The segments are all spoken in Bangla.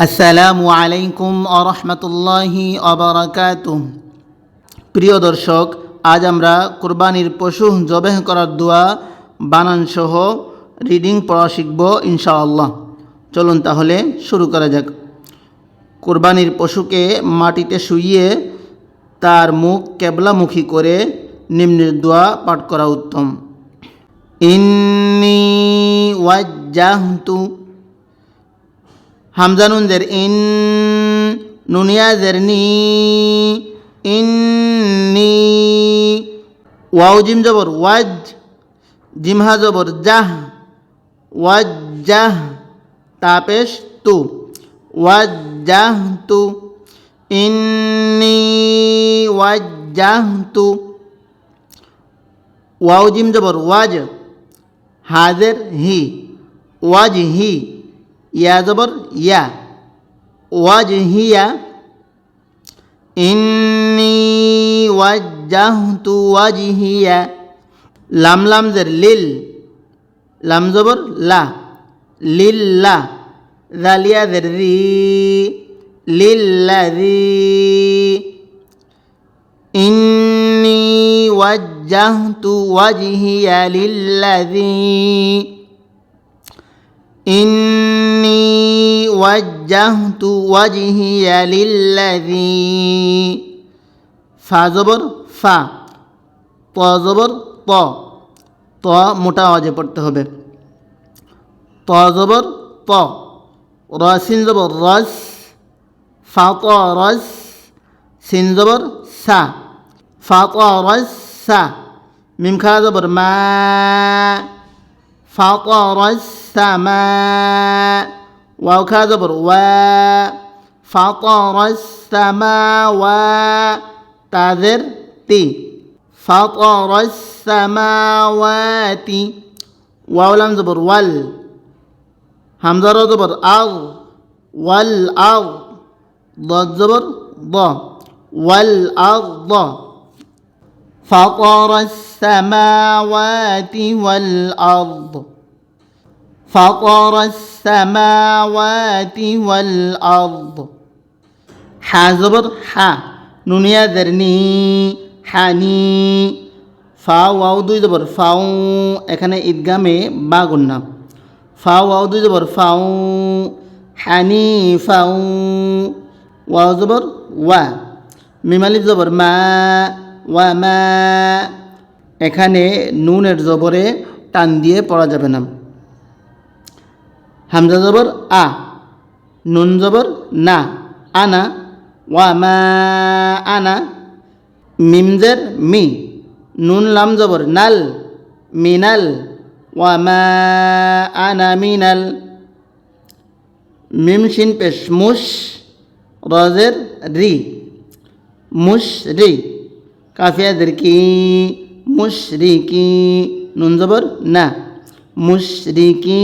আসসালামু আলাইকুম আরহামতুল্লাহি আবরাকাত প্রিয় দর্শক, আজ আমরা কোরবানির পশু জবেহ করার দোয়া, বানান সহ রিডিং পড়া শিখব ইনশাআল্লাহ। চলুন তাহলে শুরু করা যাক। কোরবানির পশুকে মাটিতে শুইয়ে তার মুখ কেবলামুখী করে নিম্নের দোয়া পাঠ করা উত্তম। ইন্নি ওয়াজ্জাহতু হামজা নুন জের ইন নুনিয়া জের নি ইন্নি ওয়াও জিম জবর, ওয়াজ, জিমহা জবর, জাহ ওয়াজ্জাহ তাপেশ তু ওয়াজ্জাহ তু ইন্নি ওয়াজ্জাহ তু, ওয়াও জিম জবর, ওয়াজ, হাজের হি, ওয়াজ হি। या ज़बर, या। वजहिया इन्नी वजहतु वजहिया लाम लाम ज़र, लिल। लाम ज़बर, ला। लिल, ला। री। ذر ذی للذی إني وجهت وجهي للذي إني وجهت وجهي للذي ফা জবর ফা ত জবর ত ত মোটা আওয়াজে পড়তে হবে ত জবর ত রসিন জবর রস ফা ত রস সিন জবর সা ফা ত রস সা মিম খা জবর মা فطر السماء. واو و. فطر السماوات. تذر تي فطر السماوات. واو لم زبر. وال. همزة زبر. أرض والأرض. ضد زبر. ض. والأرض. فطر السماوات والأرض. فطر السماوات والأرض حازبر حا نونيا ذرني حاني ফা ওয়াও দুই জবর ফাউ এখানে ঈদগামে বা গুন্না ফা ওয়াও দুই জবর ফাউ হানি ফাউ ওয়াও জবর ওয়া মিমালিফ জবর মা ওয়া মা এখানে নুনের জবরে টান দিয়ে পড়া যাবে না হামজা জবর আ, নুন জবর না, আনা, ওয়া মা আনা মিমজের মি, নুন লাম জবর নাল, মিনাল, ওয়া মা আনা মিনাল, মিম শিন পেশ মুশ রজের রি, মুশ রি কাফিয়াদের কি মুশরিকি নুন জবর না মুশরিকি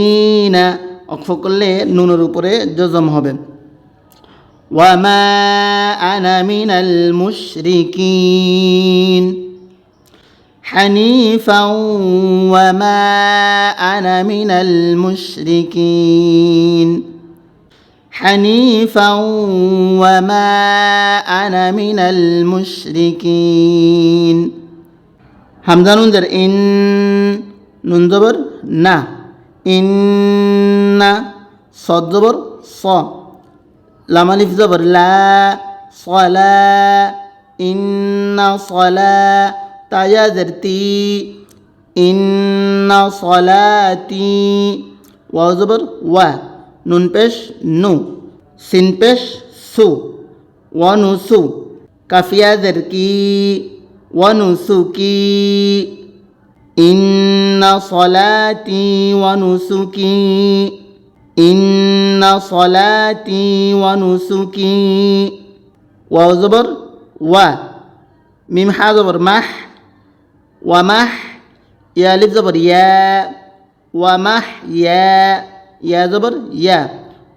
না। অক্ষ করলে নুনের উপরে জজম হবে ওয়ামা আনা মিনাল মুশরিকিন حنيفا وما أنا من المشركين حنيفا وما أنا من المشركين হামজা নুন জের ইন নুন জবর না ইন্না সজবর স। লামালিফ জবর লা সলা। ইন্না সলা তায়াজের তি ইন্না সলাতি। ওয়া জবর ওয়া। নুন পেশ নু। সিন পেশ সু। ওয়ানুসু কাফিয়াজের কি ওয়ানুসু কি إن صلاتي ونسكي إن صلاتي ونسكي. واو زبر و ميم حا زبر مح. ومح. يا لب زبر يا. ومح يا. يا زبر يا.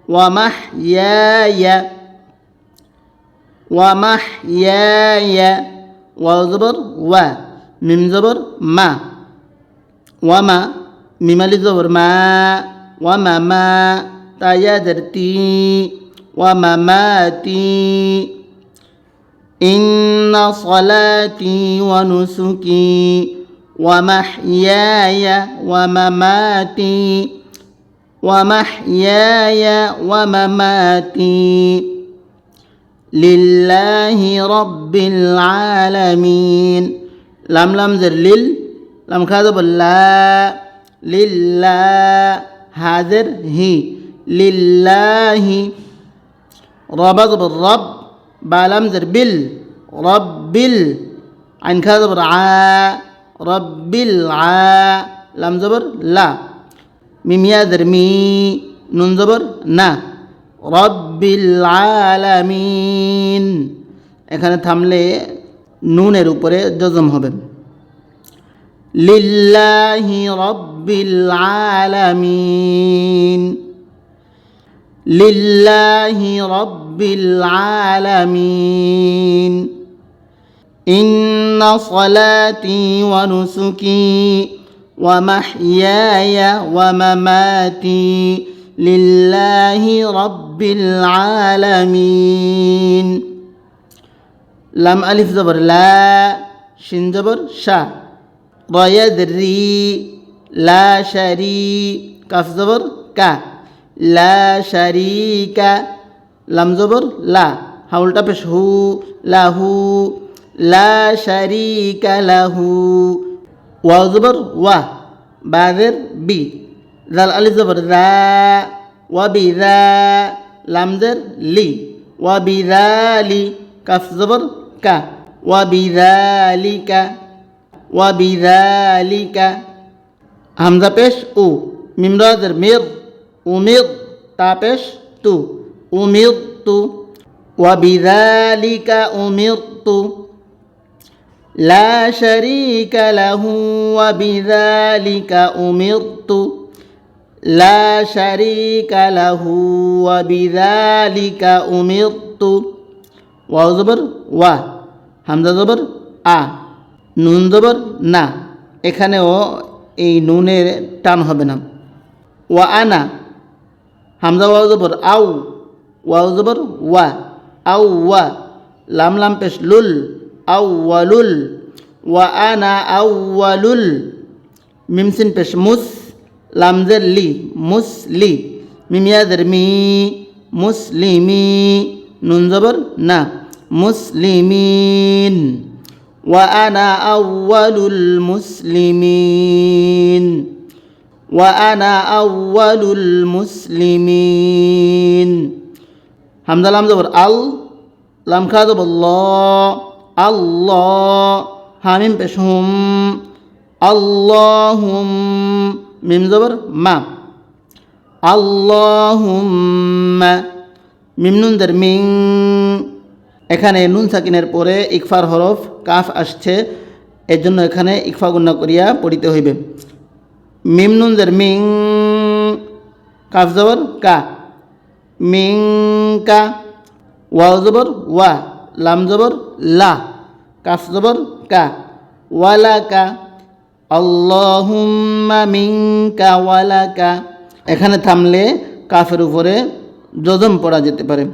ومح يا يا. ومح يا يا. واو زبر و ميم زبر ما. وما ممل الظهر ما وما ما تيادرتي ومماتي إن صلاتي ونسكي ومحياي ومماتي ومحياي ومماتي. لله رب العالمين. لم لم زر لل লামখাজবুল্লা লিল্লা হাজের হি লিল্লাহি রবজবুর রব বালামজের বিল রব্বিল আইন খাজবর আ রব্বিল আ লামজবর লা মিমিয়াজের মি নুনজবর না রব্বিল আলামিন এখানে থামলে নুনের উপরে জজম হবে। لله رب العالمين. لله رب العالمين. إن صلاتي ونسكي ومحياي ومماتي لله رب العالمين. لم ألف زبر لا شين زبر شا ويدري لا شريك كاف زبر؟ كا. لا شريك. لم زبر؟ لا. هاول تبش هو له لا شريك له. واو زبر؟ و بادر بي ذا الألف زبر؟ ذا. وبذا لم زر؟ لي وبذالي كف زبر؟ كا وبذلك জবর কা ওয়া বি কা ওয়া বি কা হামজা পেশ উ মিমরাজের মির উমির তা পেশ তু উমির তু ওয়া বি কা উমির তু لا شريك له وبذلك أمرت لا شريك له وبذلك أمرت ওয়াও জবর ওয়া হামজা জবর আ নুন জবর না, এখানেও এই নুনের টান হবে না। ওয়া আনা, হামজা ওয়াও জবর, আউ, ওয়াও জবর, ওয়া, আউ, ওয়া, লাম লাম পেশ, লুল আউয়ালুল ওয়া আনা আউয়ালুল মিমসিন পেশ, মুস লামজের লি, মুস মুসলি মিমিয়াদের মি মুসলিমি নুন জবর, না মুসলিমিন আউয়ালুল মুসলিমিন ওয়া আনা আউয়ালুল মুসলিমিন হামজা লাম জবর আল লাম খা জবর ল আল্লাহ হামিম পেশ হুম আল্লাহুম মিম জবর মা আল্লাহুম্মা মিম নুন এখানে নুন সাকিনের পরে ইকফার হরফ কাফ আসছে এর জন্য এখানে ইকফা গুন্না করিয়া পড়িতে হইবে। মিম নুন দের মিং, কাফ জবর কা। মিং কা ওয়াও জবর ওয়া, লাম জবর লা, কাফ জবর কা। ওয়ালাকা আল্লাহুম্মা মিনকা ওয়ালাকা এখানে থামলে কাফের উপরে জজম পড়া যেতে পারে।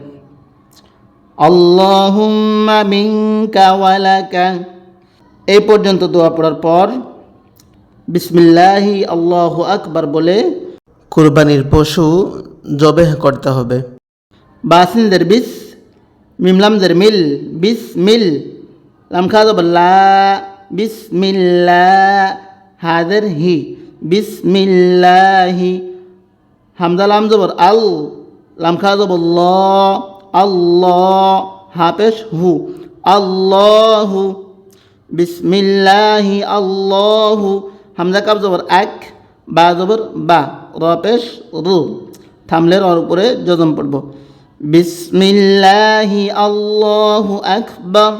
আল্লাহুম্মা মিনকা ওয়ালাকা এই পর্যন্ত দোয়া পড়ার পর বিসমিল্লাহি আল্লাহু আকবার বলে কুরবানির পশু জবেহ করতে হবে। বাসিনদের বিস, মিমলামদের মিল, বিস মিল লামখা লা, বিসমিল্লাহ হাদের হি, বিসমিল্লাহি হামদা লাম জবর আল লামখা ল আল্লাহ হাফেশ হু, আল্লাহু, বিসমিল্লাহি, আল্লাহু, হামজা কাব জবর, এক, বা, জবর, বা রপেশ রু, থামলের ওর উপরে যজম পড়ব। বিসমিল্লাহি, আল্লাহু আকবার।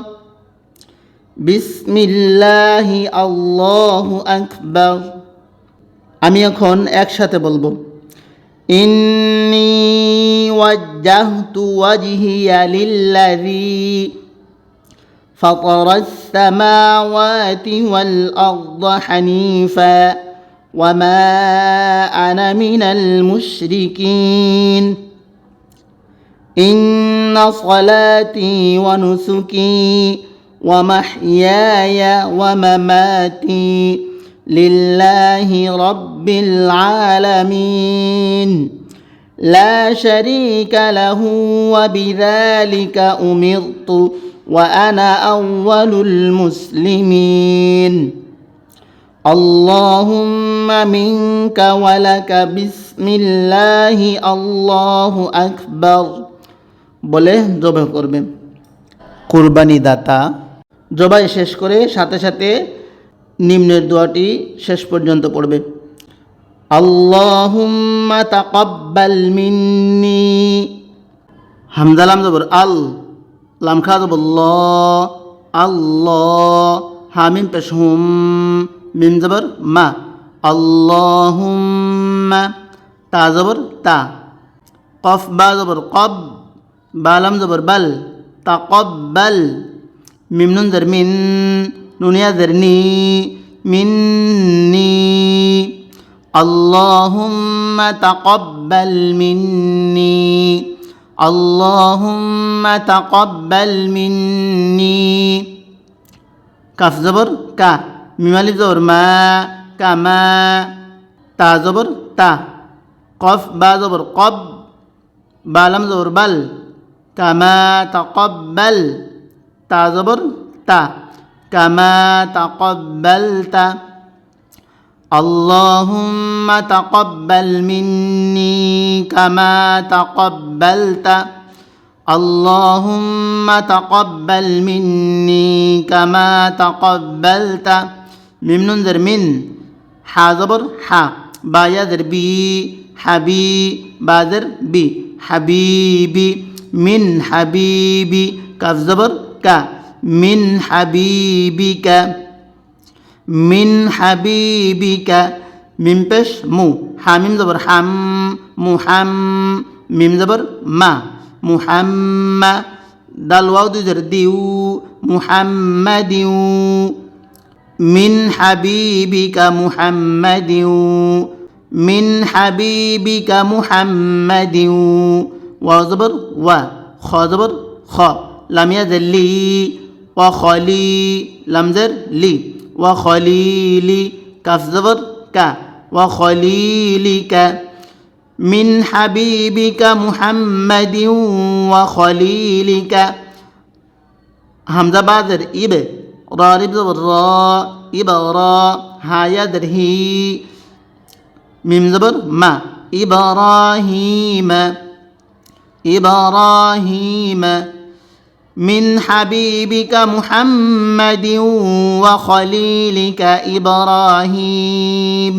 বিসমিল্লাহি, আল্লাহু আকবার। আমি এখন একসাথে বলব। ইন্নি وجهت وجهي للذي فطر السماوات والأرض حنيفا وما أنا من المشركين. إن صلاتي ونسكي ومحياي ومماتي لله رب العالمين. لا شريك له وبذلك أمرت وأنا أول المسلمين اللهم منك ولك بسم الله الله أكبر বলে জবাই করবে কুরবানি দাতা জবাই শেষ করে সাথে সাথে নিম্নের দোয়াটি শেষ পর্যন্ত পড়বে আল্লাহুম্মা তাকাব্বাল মিন্নি। হামজা লাম জবর, আল, লাম খা জবর, ল, আল্লাহ, হামিম পেশ হুম মিম জবর, মা, আল্লাহুম্মা, তা জবর, তা। কফ, বা জবর, কব বালাম জবর, বাল, তাকব্বাল, মিম নুন জের মিন, নুনিয়া জের নি, মিন্নি। اللهم تقبل مني. اللهم تقبل مني. كاف زبر؟ كا. ميمالي زبر ما. كما تا زبر؟ تا. قف با زبر. قب. با لم زبر. بل. كما تقبل. تا زبر؟ تا. كما تقبلت. اللهم تقبل مني كما تقبلت اللهم تقبل مني كما تقبلت ميم ننذر من حا زبر حا با يذر بي حبي بادر بي حبيبي من حبيبي كاف زبر كا من حبيبك মিন হাবিবিকা মিম পেশ মু হামিম জবর হাম মুহাম মিম জবর মা মুহাম্মা দাল ওয়াও দুই জের দিউ মুহাম্মাদিউ মিন হাবিবিকা মুহাম্মাদিউ মিন হাবিবিকা মুহাম্মাদিউ ওয়াও জবর ওয়া খ জবর খ লামিয়া জেল্লি ওয়া খলি লামজের লি وخليلي كف زبر ك وخليلك من حبيبك محمد وخليلك. همزة بادر إب رارب زبر را إب را هايدر هي. ميم زبر ما. إبراهيم إبراهيم. من حبيبك محمد وخليلك إبراهيم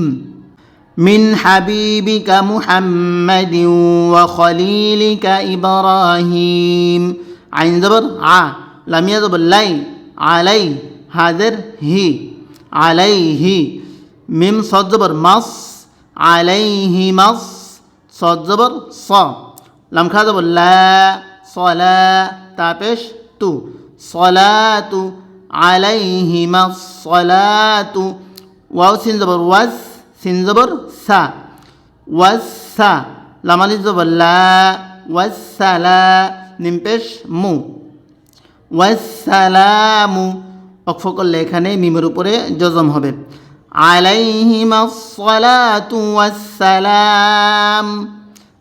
من حبيبك محمد وخليلك إبراهيم عين زبر ع لم يزبر لي علي هذر هي عليه ميم صد زبر مص عليه مص صد زبر ص لم خا زبر لا صلاة তাপেশ তু। সলাতু আলাইহিমা সলাতু। ওয়াও সিন জবর, ওয়াজ সিন জবর, সা। ওয়াজ সা লামালি জবর, লা। ওয়াজ সালা নিমপেশ মু। ওয়াজ সালামু, অক্ষ করলে এখানে মিমের উপরে জজম হবে। আলাইহিমা সলাতু ওয়াস সালাম।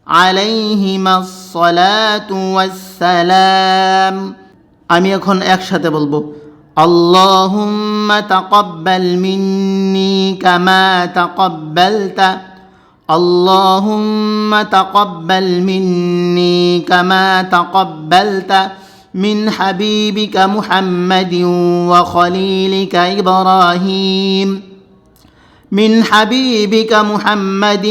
আলাইহিমা সলাতু ওয়াসসালাম আমি এখন একসাথে বলবো اللهم تقبل مني كما تقبلت اللهم تقبل مني كما تقبلت من حبيبك محمد وخليلك إبراهيم من حبيبك محمد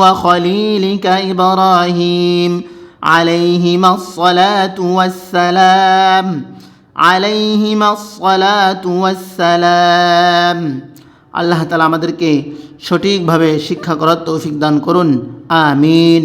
وخليلك إبراهيم عليهما الصلاة والسلام عليهما الصلاة والسلام আল্লাহ তালা আমাদেরকে সঠিকভাবে শিক্ষা করার তৌফিক দান করুন আমিন